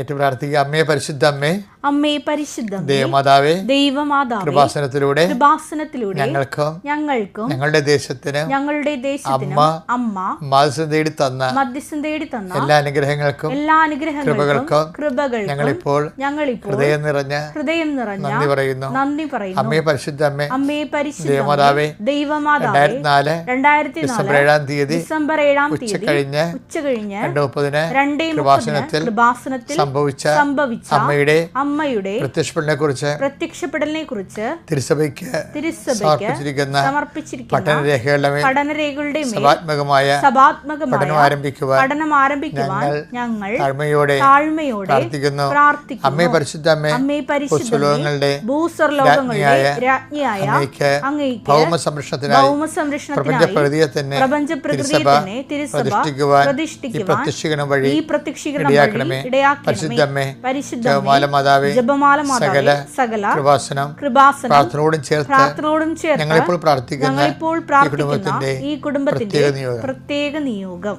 ഏറ്റവും പ്രാർത്ഥിക്കുക. അമ്മയെ പരിശുദ്ധ അമ്മേ അമ്മേ പരിശുദ്ധം ദേവമാതാവേ ദൈവമാതാവേ കൃപാസനത്തിലൂടെ കൃപാസനത്തിലൂടെ ഞങ്ങൾക്കും ഞങ്ങൾക്കും ഞങ്ങളുടെ ദേശത്തിന് ഞങ്ങളുടെ ദേശത്തിന് അമ്മ മധ്യസ്ഥം തേടി തന്ന മധ്യസ്ഥം തേടി തന്ന എല്ലാ അനുഗ്രഹങ്ങൾക്കും എല്ലാ അനുഗ്രഹങ്ങൾക്കും കൃപകൾക്കും കൃപകൾ ഞങ്ങളിപ്പോൾ ഞങ്ങളിപ്പോൾ ഹൃദയം നിറഞ്ഞ ഹൃദയം നിറഞ്ഞ നന്ദി പറയുന്നു. നന്ദി പറയുന്നു. അമ്മയെ പരിശുദ്ധ അമ്മേ അമ്മേ പരിശുദ്ധ ദേവമാതാവേ ദൈവമാതാവേ രണ്ടായിരത്തി നാല് രണ്ടായിരത്തി ഡിസംബർ ഏഴാം തീയതി ഡിസംബർ ഏഴാം തീയതി ഉച്ചകഴിഞ്ഞ് ഉച്ച കഴിഞ്ഞ് രണ്ട് മുപ്പതിന് രണ്ടേ കൃപാസനത്തിൽ കൃപാസനത്തിൽ സംഭവിച്ച സംഭവിച്ച അമ്മയുടെ അമ്മയുടെ പ്രത്യക്ഷപ്പെടലിനെ കുറിച്ച് പ്രത്യക്ഷപ്പെടലിനെ കുറിച്ച് തിരുസഭയ്ക്ക് തിരുസഭയ്ക്ക് സമർപ്പിച്ചിരിക്കുന്ന പഠനരേഖകളുടെ പഠനരേഖകളുടെ സഭാത്മകമായ സഭാത്മകമായ പഠനം ആരംഭിക്കുവാൻ പഠനം ആരംഭിക്കുവാൻ ഞങ്ങൾ താഴ്മയോടെ താഴ്മയോടെ പ്രാർത്ഥിക്കുന്നു. അമ്മേ പരിശുദ്ധ അമ്മേ പുസ്തകങ്ങളുടെ ഭൂസ്വർലോകങ്ങളുടെ രാജ്ഞിയായ അങ്ങേക്ക് ഭൗമ സംരക്ഷണത്തിനായി ഭൗമ സംരക്ഷണത്തിനായി പ്രപഞ്ച പ്രകൃതിയെ തന്നെ പ്രപഞ്ച പ്രകൃതിയെ തന്നെ തിരുസഭ പ്രതിഷ്ഠിക്കുവാൻ പ്രതിഷ്ഠിക്കുവാൻ ഈ പ്രത്യക്ഷീകരണം വഴി ഇടയാക്കണമേ. പരിശുദ്ധമ്മേ പരിശുദ്ധ ജപമാല മാതാവേ ജപമാല മാതാവേ സകല കൃപാസനം കൃപാസനം പ്രാർത്ഥനയോടും ചേർത്ത് പ്രാർത്ഥനയോടും ചേർത്ത് ഞങ്ങളിപ്പോൾ പ്രാർത്ഥിക്കുന്ന ഞങ്ങളിപ്പോൾ പ്രാർത്ഥിക്കുന്ന ഈ കുടുംബത്തിന്റെ പ്രത്യേക നിയോഗം.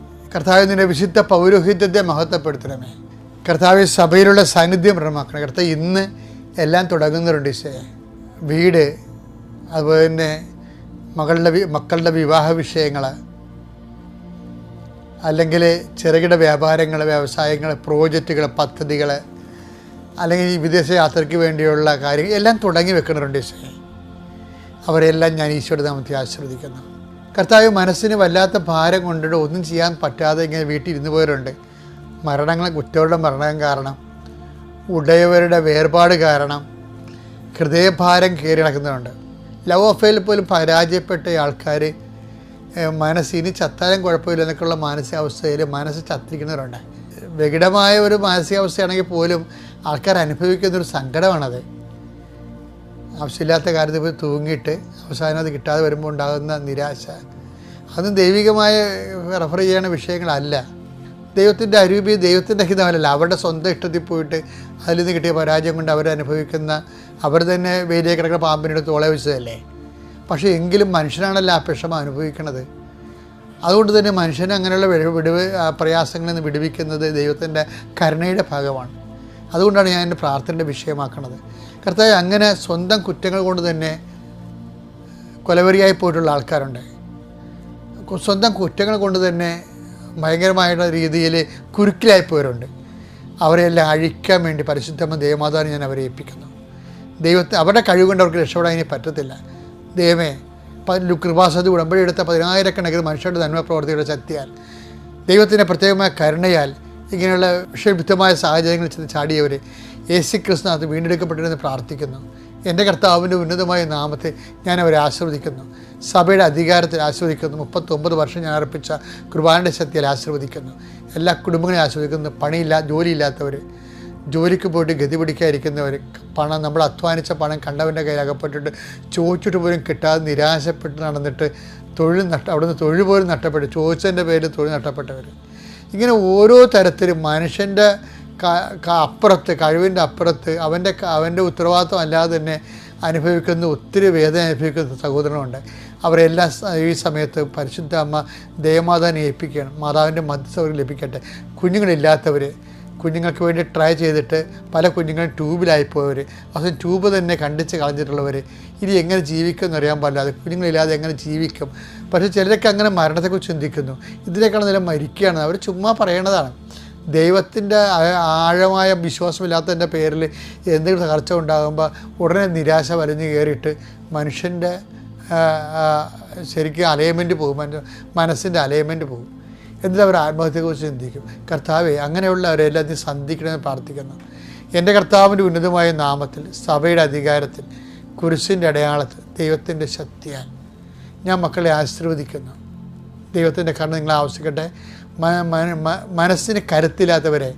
കർത്താവിന്റെ വിശുദ്ധ പൗരോഹിത്യത്തെ മഹത്വപ്പെടുത്തണമേ. കർത്താവ് സഭയിലുള്ള സാന്നിധ്യം പ്രമാക്കണം കർത്താവ് ഇന്ന് എല്ലാം തുടങ്ങുന്നുണ്ട് ഈശേ വീട് അതുപോലെ തന്നെ മകളുടെ മക്കളുടെ വിവാഹ വിഷയങ്ങൾ അല്ലെങ്കിൽ ചെറുകിട വ്യാപാരങ്ങൾ വ്യവസായങ്ങൾ പ്രോജക്റ്റുകൾ പദ്ധതികൾ അല്ലെങ്കിൽ വിദേശ യാത്രയ്ക്ക് വേണ്ടിയുള്ള കാര്യങ്ങൾ എല്ലാം തുടങ്ങി വെക്കുന്നുണ്ട് ഈശോയെ. അവരെല്ലാം ഞാൻ ഈശോയുടെ നാമത്തെ കർത്താവ് മനസ്സിന് വല്ലാത്ത ഭാരം കൊണ്ടിട്ട് ഒന്നും ചെയ്യാൻ പറ്റാതെ ഇങ്ങനെ വീട്ടിൽ ഇരുന്ന് പോയവരുണ്ട്. മരണങ്ങൾ കുറ്റവരുടെ മരണം കാരണം ഉടയവരുടെ വേർപാട് കാരണം ഹൃദയഭാരം കയറി നടക്കുന്നവരുണ്ട്. ലവ് അഫെയിൽ പോലും പരാജയപ്പെട്ട ആൾക്കാർ മനസ്സിന് ചത്താലും കുഴപ്പമില്ല എന്നൊക്കെയുള്ള മാനസികാവസ്ഥയിൽ മനസ്സ് ചത്തിരിക്കുന്നവരുണ്ട്. വികടമായ ഒരു മാനസികാവസ്ഥയാണെങ്കിൽ പോലും ആൾക്കാർ അനുഭവിക്കുന്നൊരു സങ്കടമാണത്. ആവശ്യമില്ലാത്ത കാര്യത്തിൽ പോയി തൂങ്ങിയിട്ട് അവസാനം അത് കിട്ടാതെ വരുമ്പോൾ ഉണ്ടാകുന്ന നിരാശ. അത് ദൈവികമായ റെഫർ ചെയ്യുന്ന വിഷയങ്ങളല്ല. ദൈവത്തിന്റെ അരൂപി ദൈവത്തിന്റെ ഹിതമല്ല. അവരുടെ സ്വന്തം ഇഷ്ടത്തിൽ പോയിട്ട് അതിൽ നിന്ന് കിട്ടിയ പരാജയം കൊണ്ട് അവർ അനുഭവിക്കുന്ന അവർ തന്നെ വേലിയെ കിടക്കുന്ന പാമ്പിനോട് തോളെ വെച്ചതല്ലേ? പക്ഷേ എങ്കിലും മനുഷ്യനാണല്ലോ ആ വിഷമം അനുഭവിക്കുന്നത് അതുകൊണ്ട് തന്നെ മനുഷ്യനെ അങ്ങനെയുള്ള വിടവ് പ്രയാസങ്ങളിൽ നിന്ന് വിടുവിക്കുന്നത് ദൈവത്തിന്റെ കരുണയുടെ ഭാഗമാണ്. അതുകൊണ്ടാണ് ഞാൻ എന്റെ പ്രാർത്ഥനയുടെ വിഷയമാക്കുന്നത് കർത്താവ് അങ്ങനെ സ്വന്തം കുറ്റങ്ങൾ കൊണ്ട് തന്നെ കൊലവരിയായി പോയിട്ടുള്ള ആൾക്കാരുണ്ട്. സ്വന്തം കുറ്റങ്ങൾ കൊണ്ട് തന്നെ ഭയങ്കരമായിട്ടുള്ള രീതിയിൽ കുരുക്കിലായി പോയവരുണ്ട്. അവരെല്ലാം അഴിക്കാൻ വേണ്ടി പരിശുദ്ധമ്മ ദേവമാതാവിനെ ഞാൻ അവരെ ഏൽപ്പിക്കുന്നു. ദൈവത്തെ അവരുടെ കഴിവ് കൊണ്ട് അവർക്ക് രക്ഷപ്പെടാൻ ഇനി പറ്റത്തില്ല. ദൈവമേ കൃപാസതി ഉടമ്പടി എടുത്ത പതിനായിരക്കണക്കിന് മനുഷ്യരുടെ നന്മ പ്രവർത്തിയുടെ ശക്തിയാൽ ദൈവത്തിന്റെ പ്രത്യേകമായ കരുണയാൽ ഇങ്ങനെയുള്ള വിഷവിദ്ധമായ സാഹചര്യങ്ങളിൽ ചെന്ന് ചാടിയവർ യേശു കൃഷ്ണ അത് വീണ്ടെടുക്കപ്പെട്ടിരുന്ന് പ്രാർത്ഥിക്കുന്നു. എന്റെ കർത്താവിന്റെ ഉന്നതമായ നാമത്തെ ഞാൻ അവരെ ആശീർവദിക്കുന്നു. സഭയുടെ അധികാരത്തിൽ ആശീർവദിക്കുന്നു. മുപ്പത്തൊമ്പത് വർഷം ഞാൻ അർപ്പിച്ച കുർബാനയുടെ ശക്തിയിൽ ആശീർവദിക്കുന്നു. എല്ലാ കുടുംബങ്ങളെയും ആശീർവദിക്കുന്നു. പണിയില്ല ജോലിയില്ലാത്തവർ ജോലിക്ക് പോയിട്ട് ഗതി പിടിക്കാതിരിക്കുന്നവർ പണം നമ്മൾ അധ്വാനിച്ച പണം കണ്ടവന്റെ കയ്യിൽ അകപ്പെട്ടിട്ട് ചോദിച്ചിട്ട് പോലും കിട്ടാതെ നിരാശപ്പെട്ട് നടന്നിട്ട് തൊഴിൽ നഷ്ട അവിടുന്ന് തൊഴിൽ പോലും നഷ്ടപ്പെട്ടു ചോദിച്ചതിന്റെ പേരിൽ തൊഴിൽ നഷ്ടപ്പെട്ടവർ ഇങ്ങനെ ഓരോ തരത്തിലും മനുഷ്യന്റെ അപ്പുറത്ത് കഴിവിന്റെ അപ്പുറത്ത് അവന്റെ അവന്റെ ഉത്തരവാദിത്വം അല്ലാതെ തന്നെ അനുഭവിക്കുന്ന ഒത്തിരി വേദന അനുഭവിക്കുന്ന സഹോദരനുണ്ട്. അവരെല്ലാം ഈ സമയത്ത് പരിശുദ്ധ അമ്മ ദേവമാതാവിനെ ഏൽപ്പിക്കണം മാതാവിന്റെ മധ്യസ്ഥവർ ലഭിക്കട്ടെ. കുഞ്ഞുങ്ങളില്ലാത്തവർ കുഞ്ഞുങ്ങൾക്ക് വേണ്ടി ട്രൈ ചെയ്തിട്ട് പല കുഞ്ഞുങ്ങളും ട്യൂബിലായിപ്പോയവർ അവസാനം ട്യൂബ് തന്നെ കണ്ടിച്ച് കളഞ്ഞിട്ടുള്ളവർ ഇനി എങ്ങനെ ജീവിക്കും എന്നറിയാൻ പാടില്ല. അത് കുഞ്ഞുങ്ങളില്ലാതെ എങ്ങനെ ജീവിക്കും? പക്ഷേ ചിലരൊക്കെ അങ്ങനെ മരണത്തെക്കുറിച്ച് ചിന്തിക്കുന്നു. ഇതിനേക്കാൾ നില മരിക്കുകയാണ് അവർ ചുമ്മാ പറയണതാണ്. ദൈവത്തിന്റെ ആഴമായ വിശ്വാസമില്ലാത്തതിന്റെ പേരിൽ എന്തെങ്കിലും തകർച്ച ഉണ്ടാകുമ്പോൾ ഉടനെ നിരാശ വലിഞ്ഞു കയറിയിട്ട് മനുഷ്യന്റെ ശരിക്കും അലൈൻമെന്റ് പോകും. മന- മനസ്സിന്റെ അലൈൻമെന്റ് പോകും. എന്നിട്ട് അവർ ആത്മഹത്യയെക്കുറിച്ച് ചിന്തിക്കും. കർത്താവെ അങ്ങനെയുള്ളവരെല്ലാം നീ സന്ധിക്കണമെന്ന് പ്രാർത്ഥിക്കുന്നു. എന്റെ കർത്താവിന്റെ ഉന്നതമായ നാമത്തിൽ സഭയുടെ അധികാരത്തിൽ കുരിശിന്റെ അടയാളത്തിൽ ദൈവത്തിന്റെ ശക്തിയാൽ ഞാൻ മക്കളെ ആശീർവദിക്കുന്നു. ദൈവത്തിന്റെ കണ്ണ് നിങ്ങളെ മ- മനസ്സിന് കരുത്തില്ലാത്തവരെ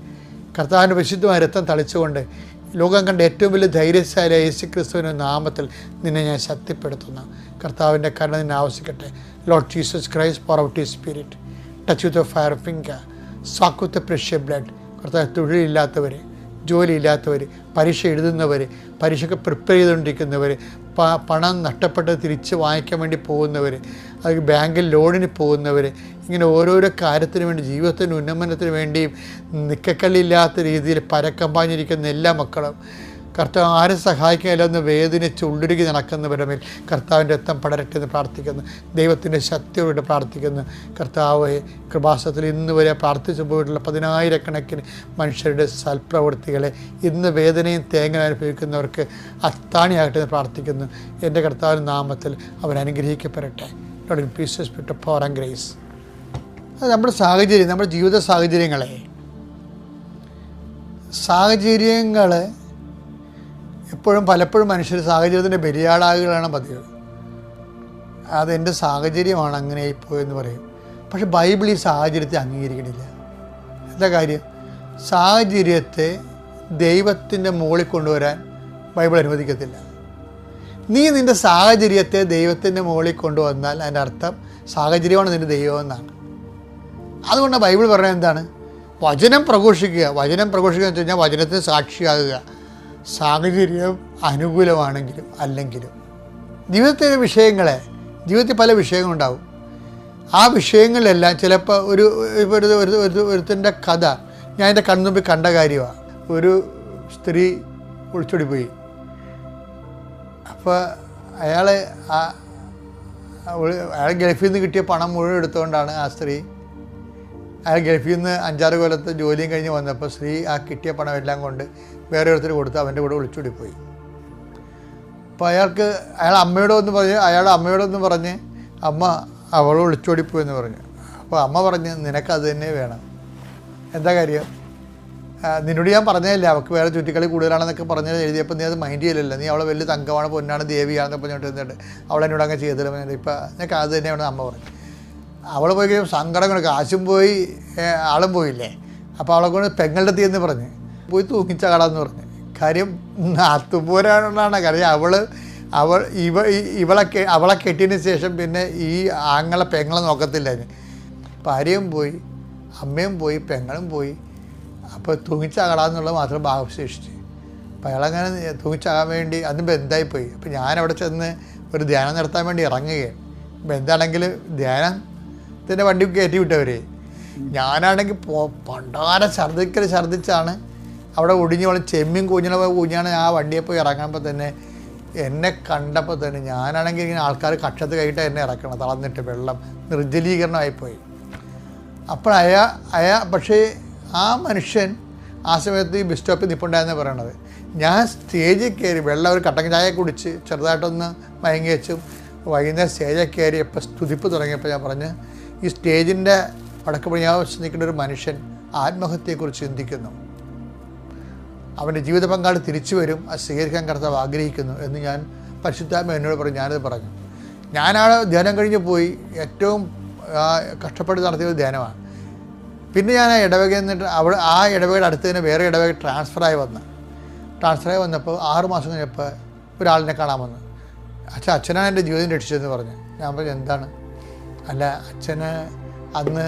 കർത്താവിന്റെ വിശുദ്ധമായ രക്തം തളിച്ചുകൊണ്ട് ലോകം കണ്ട ഏറ്റവും വലിയ ധൈര്യശാലി യേശു ക്രിസ്തുവിന്റെ നാമത്തിൽ നിന്നെ ഞാൻ ശക്തിപ്പെടുത്തുന്നു. കർത്താവിന്റെ കരുണ നിന്നെ ആവശ്യിക്കട്ടെ. Lord Jesus Christ pour out ഈ spirit touch with fire finger sack precious blood കർത്താവ് തൊഴിലില്ലാത്തവർ ജോലിയില്ലാത്തവർ പരീക്ഷ എഴുതുന്നവർ പരീക്ഷയ്ക്ക് പ്രിപ്പയർ ചെയ്തുകൊണ്ടിരിക്കുന്നവർ പണം നഷ്ടപ്പെട്ട് തിരിച്ച് വാങ്ങിക്കാൻ വേണ്ടി പോകുന്നവർ അത് ബാങ്കിൽ ലോണിന് പോകുന്നവർ ഇങ്ങനെ ഓരോരോ കാര്യത്തിന് വേണ്ടി ജീവിതത്തിന്റെ ഉന്നമനത്തിന് വേണ്ടിയും നിക്കക്കല്ലില്ലാത്ത രീതിയിൽ പരക്കം പാഞ്ഞിരിക്കുന്ന എല്ലാ മക്കളും കർത്താവ് ആരും സഹായിക്കുകയില്ല എന്ന് വേദനിച്ച് ഉള്ളിടുകി നടക്കുന്നവരുടെ മേൽ കർത്താവിന്റെ രക്തം പടരട്ടെ എന്ന് പ്രാർത്ഥിക്കുന്നു. ദൈവത്തിന്റെ ശക്തിയോട് പ്രാർത്ഥിക്കുന്നു. കർത്താവ് കൃപാസത്തിൽ ഇന്ന് വരെ പ്രാർത്ഥിച്ചു പോയിട്ടുള്ള പതിനായിരക്കണക്കിന് മനുഷ്യരുടെ സൽപ്രവൃത്തികളെ ഇന്ന് വേദനയും തേങ്ങ അനുഭവിക്കുന്നവർക്ക് അത്താണിയാകട്ടെ എന്ന് പ്രാർത്ഥിക്കുന്നു. എന്റെ കർത്താവിന്റെ നാമത്തിൽ അവൻ അനുഗ്രഹിക്കപ്പെടട്ടെ. പീസസ് വിട്ട് ഫോർ ആൻഡ് ഗ്രേസ് അത് നമ്മുടെ സാഹചര്യം നമ്മുടെ ജീവിത സാഹചര്യങ്ങളെ. സാഹചര്യങ്ങൾ എപ്പോഴും പലപ്പോഴും മനുഷ്യർ സാഹചര്യത്തിന്റെ ബലിയാടാകുകളാണ് പതിവ്. അതെന്റെ സാഹചര്യമാണ് അങ്ങനെ എന്ന് പറയും. പക്ഷെ ബൈബിൾ ഈ സാഹചര്യത്തെ അംഗീകരിക്കണില്ല. എന്താ കാര്യം? സാഹചര്യത്തെ ദൈവത്തിന്റെ മുകളിൽ കൊണ്ടുവരാൻ ബൈബിൾ അനുവദിക്കത്തില്ല. നീ നിന്റെ സാഹചര്യത്തെ ദൈവത്തിന്റെ മുകളിൽ കൊണ്ടുവന്നാൽ അതിന്റെ അർത്ഥം സാഹചര്യമാണ് നിന്റെ ദൈവം എന്നാണ്. അതുകൊണ്ട് ബൈബിൾ പറയുന്നത് എന്താണ്? വചനം പ്രഘോഷിക്കുക. വചനം പ്രഘോഷിക്കുക എന്ന് വെച്ച് കഴിഞ്ഞാൽ വചനത്തിന് സാക്ഷിയാകുക. സാഹചര്യം അനുകൂലമാണെങ്കിലും അല്ലെങ്കിലും ജീവിതത്തിലെ വിഷയങ്ങളെ ജീവിതത്തിൽ പല വിഷയങ്ങളുണ്ടാവും. ആ വിഷയങ്ങളിലെല്ലാം ചിലപ്പോൾ ഒരു ഒരു ഒരു ഒരു ഒരുത്തിന്റെ കഥ ഞാൻ എന്റെ കൺമുമ്പിൽ കണ്ട കാര്യമാണ് ഒരു സ്ത്രീ ഒളിച്ചോടി പോയി അപ്പോൾ അയാൾ ആ അയാൾ ഗൾഫിൽ നിന്ന് കിട്ടിയ പണം മുഴുവൻ എടുത്തുകൊണ്ടാണ് ആ സ്ത്രീ. അയാൾ ഗൾഫിൽ നിന്ന് അഞ്ചാറ് കൊല്ലത്തെ ജോലിയും കഴിഞ്ഞ് വന്നപ്പോൾ സ്ത്രീ ആ കിട്ടിയ പണം എല്ലാം കൊണ്ട് വേറെ ഒരുത്തർ കൊടുത്ത് അവന്റെ കൂടെ ഒളിച്ചോടി പോയി അപ്പോൾ അയാൾക്ക് അയാൾ അമ്മയോടൊന്ന് പറഞ്ഞ് അയാൾ അമ്മയോടൊന്ന് പറഞ്ഞ് അമ്മ അവൾ ഒളിച്ചോടിപ്പോയി എന്ന് പറഞ്ഞു. അപ്പോൾ അമ്മ പറഞ്ഞ് നിനക്കത് തന്നെ വേണം. എന്താ കാര്യം? നിന്നോട് ഞാൻ പറഞ്ഞതല്ലേ അവൾക്ക് വേറെ ചുറ്റിക്കളി കൂടുതലാണെന്നൊക്കെ പറഞ്ഞ് എഴുതിയപ്പോൾ നീ അത് മൈൻഡ് ചെയ്യലില്ല. നീ അവളെ വലിയ തങ്കമാണ് പൊന്നാണ് ദേവിയാണെന്ന് പറഞ്ഞിട്ട് എന്നിട്ട് അവൾ എന്നോട് അങ്ങനെ ചെയ്തില്ല പറഞ്ഞിട്ട് ഇപ്പം നിനക്ക് അത് തന്നെയാണ് അമ്മ പറഞ്ഞു. അവൾ പോയി കഴിയുമ്പോൾ സങ്കടം കാശും പോയി ആളും പോയില്ലേ? അപ്പോൾ അവളെ കൊണ്ട് പെങ്ങളുടെ തീയെന്ന് പറഞ്ഞ്. പോയി തൂക്കിച്ചകടാന്ന് പറഞ്ഞു. കാര്യം നാത്തുപോരാണെന്നാണ് കാര്യം. അവൾ അവൾ ഇവ ഇവളെ അവളെ കെട്ടിയതിന് ശേഷം പിന്നെ ഈ ആങ്ങളെ പെങ്ങളെ നോക്കത്തില്ല ഭാര്യയും പോയി അമ്മയും പോയി പെങ്ങളും പോയി. അപ്പോൾ തൂങ്ങിച്ചാകടാന്നുള്ളത് മാത്രം അവശേഷിച്ചു അപ്പോൾ അയാളങ്ങനെ തൂങ്ങിച്ചാകാൻ വേണ്ടി അന്ന് ബന്ധായി പോയി അപ്പോൾ ഞാൻ അവിടെ ചെന്ന് ഒരു ധ്യാനം നടത്താൻ വേണ്ടി ഇറങ്ങുകയാണ്. ബന്ധാണെങ്കിൽ ധ്യാനത്തിന്റെ വണ്ടി കയറ്റി വിട്ടവരെ. ഞാനാണെങ്കിൽ പോ പണ്ടാരം ഛർദ്ദിക്കൽ ഛർദ്ദിച്ചാണ് അവിടെ ഒടിഞ്ഞു വളം ചെമ്മീൻ കുഞ്ഞിനെ കൂഞ്ഞാണ് ആ വണ്ടിയെ പോയി ഇറങ്ങുമ്പോൾ തന്നെ എന്നെ കണ്ടപ്പോൾ തന്നെ ഞാനാണെങ്കിൽ ഇങ്ങനെ ആൾക്കാർ കക്ഷത്ത് കൈയിട്ട് എന്നെ ഇറക്കണം തളർന്നിട്ട് വെള്ളം നിർജലീകരണമായിപ്പോയി. അപ്പോൾ അയാ അയാ പക്ഷേ ആ മനുഷ്യൻ ആ സമയത്ത് ഈ ബസ് സ്റ്റോപ്പിൽ നിൽപ്പുണ്ടായെന്ന് പറയണത്. ഞാൻ സ്റ്റേജിൽ കയറി വെള്ളം ഒരു കട്ടൻ ചായ കുടിച്ച് ചെറുതായിട്ടൊന്ന് മയങ്ങി വെച്ചും വൈകുന്നേരം സ്റ്റേജിൽ കയറിയപ്പോൾ സ്തുതിപ്പ് തുടങ്ങിയപ്പോൾ ഞാൻ പറഞ്ഞ് ഈ സ്റ്റേജിന്റെ വടക്ക് പണിയാവശ്യം നിൽക്കുന്ന ഒരു മനുഷ്യൻ ആത്മഹത്യയെക്കുറിച്ച് ചിന്തിക്കുന്നു. അവന്റെ ജീവിത പങ്കാളി തിരിച്ചു വരും അത് സ്വീകരിക്കാൻ കർത്താവ് ആഗ്രഹിക്കുന്നു എന്ന് ഞാൻ പരിശുദ്ധാത്മ എന്നോട് പറഞ്ഞു ഞാനത് പറഞ്ഞു. ഞാനാണ് ധ്യാനം കഴിഞ്ഞ് പോയി ഏറ്റവും കഷ്ടപ്പെട്ട് നടത്തിയത് ധ്യാനമാണ്. പിന്നെ ഞാൻ ആ ഇടവകയിൽ നിന്നിട്ട് അവിടെ ആ ഇടവകയുടെ അടുത്ത് തന്നെ വേറെ ഇടവക ട്രാൻസ്ഫറായി വന്ന്. ട്രാൻസ്ഫറായി വന്നപ്പോൾ ആറ് മാസം കഴിഞ്ഞപ്പോൾ ഒരാളിനെ കാണാൻ വന്നു. അച്ഛൻ അച്ഛനാണ് എന്റെ ജീവിതം രക്ഷിച്ചതെന്ന് പറഞ്ഞു. ഞാൻ പറഞ്ഞു എന്താണ്? അല്ല അച്ഛന് അന്ന്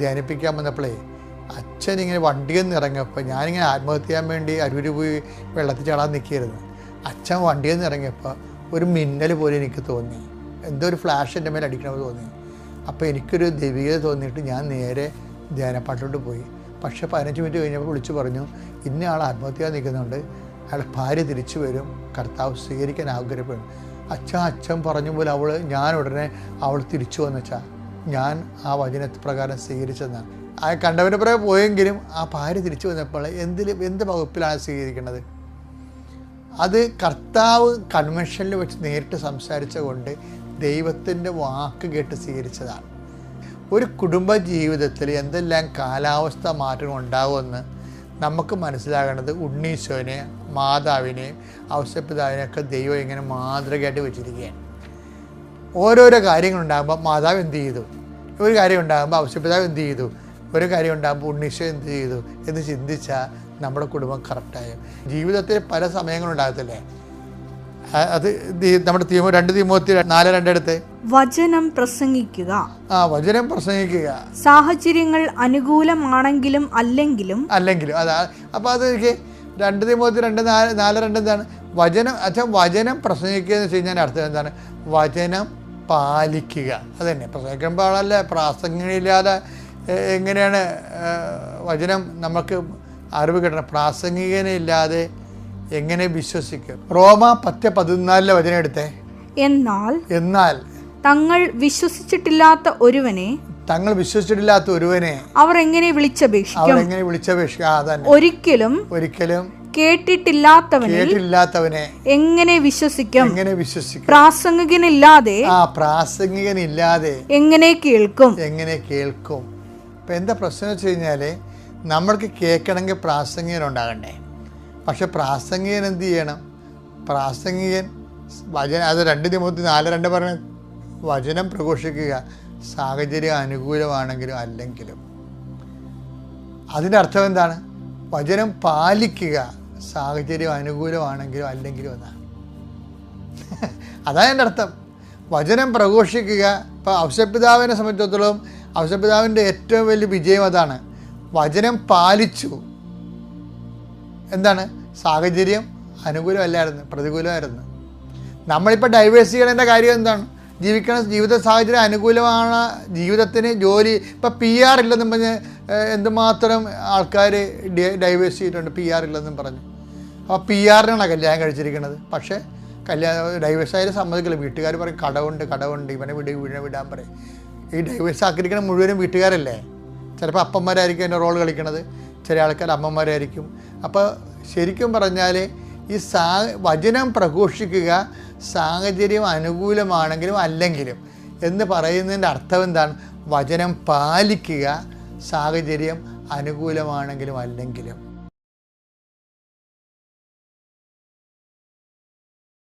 ധ്യാനിപ്പിക്കാൻ വന്നപ്പോഴേ അച്ഛൻ ഇങ്ങനെ വണ്ടിയിൽ നിന്ന് ഇറങ്ങിയപ്പോൾ ഞാനിങ്ങനെ ആത്മഹത്യ ചെയ്യാൻ വേണ്ടി അരൂര് പോയി വെള്ളത്തിൽ ചാടാൻ നിൽക്കുകയായിരുന്നു. അച്ഛൻ വണ്ടിയിൽ നിന്ന് ഇറങ്ങിയപ്പോൾ ഒരു മിന്നൽ പോലെ എനിക്ക് തോന്നി. എന്തോ ഒരു ഫ്ലാഷ് എന്റെ മേലെ അടിക്കണമെന്ന് തോന്നി. അപ്പോൾ എനിക്കൊരു ദൈവികത തോന്നിയിട്ട് ഞാൻ നേരെ ധ്യാനപ്പാട്ടിലോട്ട് പോയി. പക്ഷേ പതിനഞ്ച് മിനിറ്റ് കഴിഞ്ഞപ്പോൾ വിളിച്ചു പറഞ്ഞു ഇന്ന ആൾ ആത്മഹത്യ നിൽക്കുന്നുണ്ട്. അയാൾ ഭാര്യ തിരിച്ചു വരും. കർത്താവ് സ്വീകരിക്കാൻ ആഗ്രഹപ്പെടും അച്ഛൻ അച്ഛൻ പറഞ്ഞ പോലെ അവൾ ഞാൻ ഉടനെ അവൾ തിരിച്ചു വന്നുവെച്ചാൽ ഞാൻ ആ വചനപ്രകാരം സ്വീകരിച്ചെന്നാണ് ആ കണ്ടവന്റെ പുറകെ പോയെങ്കിലും ആ ഭാര്യ തിരിച്ചു വന്നപ്പോൾ എന്തിൽ എന്ത് വകുപ്പിലാണ് സ്വീകരിക്കുന്നത്? അത് കർത്താവ് കൺവെൻഷനിൽ വെച്ച് നേരിട്ട് സംസാരിച്ച കൊണ്ട് ദൈവത്തിന്റെ വാക്ക് കേട്ട് സ്വീകരിച്ചതാണ്. ഒരു കുടുംബ ജീവിതത്തിൽ എന്തെല്ലാം കാലാവസ്ഥ മാറ്റം ഉണ്ടാകുമെന്ന് നമുക്ക് മനസ്സിലാകേണ്ടത് ഉണ്ണീശോനെ മാതാവിനെ ഔസപിതാവിനെയൊക്കെ ദൈവം ഇങ്ങനെ മാതൃകയായിട്ട് വെച്ചിരിക്കുകയാണ്. ഓരോരോ കാര്യങ്ങളുണ്ടാകുമ്പോൾ മാതാവ് എന്ത് ചെയ്തു? ഒരു കാര്യം ഉണ്ടാകുമ്പോൾ ഔസപിതാവ് എന്ത് ചെയ്തു? ഒരു കാര്യം ഉണ്ടാകുമ്പോൾ ഉണ്ണീശോ എന്ത് ചെയ്തു? എന്ന് ചിന്തിച്ചാൽ നമ്മുടെ കുടുംബം കറക്റ്റായും ജീവിതത്തിൽ പല സമയങ്ങളുണ്ടാകത്തില്ലേ അത് നമ്മുടെ തീമോ രണ്ട് തീമോത്തി നാല് രണ്ടെടുത്ത്. വചനം പ്രസംഗിക്കുക. ആ വചനം പ്രസംഗിക്കുക. സാഹചര്യങ്ങൾ അനുകൂലമാണെങ്കിലും അല്ലെങ്കിലും അല്ലെങ്കിലും അതാ അപ്പോൾ അത് എനിക്ക് രണ്ട് തീമോത്തി രണ്ട് നാല് നാല് രണ്ട് എന്താണ്? വചനം അച്ഛാ വചനം പ്രസംഗിക്കുക എന്ന് വെച്ച് കഴിഞ്ഞാൽ അർത്ഥം എന്താണ്? വചനം പാലിക്കുക. അതന്നെ തന്നെ ആളല്ലേ പ്രാസംഗികയില്ലാതെ എ- എങ്ങനെയാണ് വചനം നമുക്ക് അറിവ് കിട്ടണം. പ്രാസംഗികനില്ലാതെ എങ്ങനെ വിശ്വസിക്കും? റോമ പത്ത് പതിനാലിലെ വചനം എടുത്തേ. എന്നാൽ എന്നാൽ തങ്ങൾ വിശ്വസിച്ചിട്ടില്ലാത്ത ഒരുവനെ തങ്ങൾ വിശ്വസിച്ചിട്ടില്ലാത്ത ഒരുവനെ അവർ എങ്ങനെ വിളിച്ചപേക്ഷിക്കും? അവർ എങ്ങനെ തന്നെ ഒരിക്കലും ഒരിക്കലും കേട്ടിട്ടില്ലാത്തവനെ കേട്ടിട്ടില്ലാത്തവനെ എങ്ങനെ വിശ്വസിക്കും? എങ്ങനെ വിശ്വസിക്കും? പ്രാസംഗികനില്ലാതെ ആ പ്രാസംഗികനില്ലാതെ എങ്ങനെ കേൾക്കും? എങ്ങനെ കേൾക്കും? ഇപ്പം എന്താ പ്രശ്നം വെച്ച് കഴിഞ്ഞാൽ നമ്മൾക്ക് കേൾക്കണമെങ്കിൽ പ്രാസംഗികൻ ഉണ്ടാകണ്ടേ. പക്ഷെ പ്രാസംഗികൻ എന്ത് ചെയ്യണം? പ്രാസംഗികൻ വചന അത് രണ്ട് നിമിത്തി നാല് രണ്ട് പറഞ്ഞ വചനം പ്രഘോഷിക്കുക സാഹചര്യം അനുകൂലമാണെങ്കിലും അല്ലെങ്കിലും. അതിന്റെ അർത്ഥം എന്താണ്? വചനം പാലിക്കുക സാഹചര്യം അനുകൂലമാണെങ്കിലും അല്ലെങ്കിലും എന്നാണ്. അതാണ് എന്റെ അർത്ഥം. വചനം പ്രഘോഷിക്കുക ഇപ്പോൾ ഔഷപിതാവിനെ സംബന്ധിച്ചിടത്തോളം ഔഷപിതാവിന്റെ ഏറ്റവും വലിയ വിജയം അതാണ്. വചനം പാലിച്ചു. എന്താണ്? സാഹചര്യം അനുകൂലമല്ലായിരുന്നു പ്രതികൂലമായിരുന്നു. നമ്മളിപ്പോൾ ഡൈവേഴ്സ് ചെയ്യണതിന്റെ കാര്യം എന്താണ്? ജീവിക്കണ ജീവിത സാഹചര്യം അനുകൂലമാണ്. ജീവിതത്തിന് ജോലി ഇപ്പം പി ആർ ഇല്ലെന്നും പറഞ്ഞ് എന്തുമാത്രം ആൾക്കാർ ഡൈവേഴ്സ് ചെയ്തിട്ടുണ്ട് പി ആർ ഇല്ലെന്നും പറഞ്ഞു. അപ്പോൾ പി ആറിനാണ് കല്യാണം കഴിച്ചിരിക്കുന്നത്. പക്ഷേ കല്യാണം ഡൈവേഴ്സ് ആയാലും സമ്മതിക്കില്ല. വീട്ടുകാർ പറയും കടവുണ്ട് കടവുണ്ട്. ഇവനെ വിട് ഇവനെ വിടാൻ പറയും. ഈ ഡൈവേഴ്സ് ആക്കിയിരിക്കണ മുഴുവനും വീട്ടുകാരല്ലേ? ചിലപ്പോൾ അപ്പന്മാരായിരിക്കും എന്റെ റോൾ കളിക്കണത്. ചില ആൾക്കാർ അമ്മമാരായിരിക്കും. അപ്പോൾ ശരിക്കും പറഞ്ഞാൽ ഈ സാ വചനം പ്രഘോഷിക്കുക സാഹചര്യം അനുകൂലമാണെങ്കിലും അല്ലെങ്കിലും എന്ന് പറയുന്നതിന്റെ അർത്ഥം എന്താണ്? വചനം പാലിക്കുക സാഹചര്യം അനുകൂലമാണെങ്കിലും അല്ലെങ്കിലും.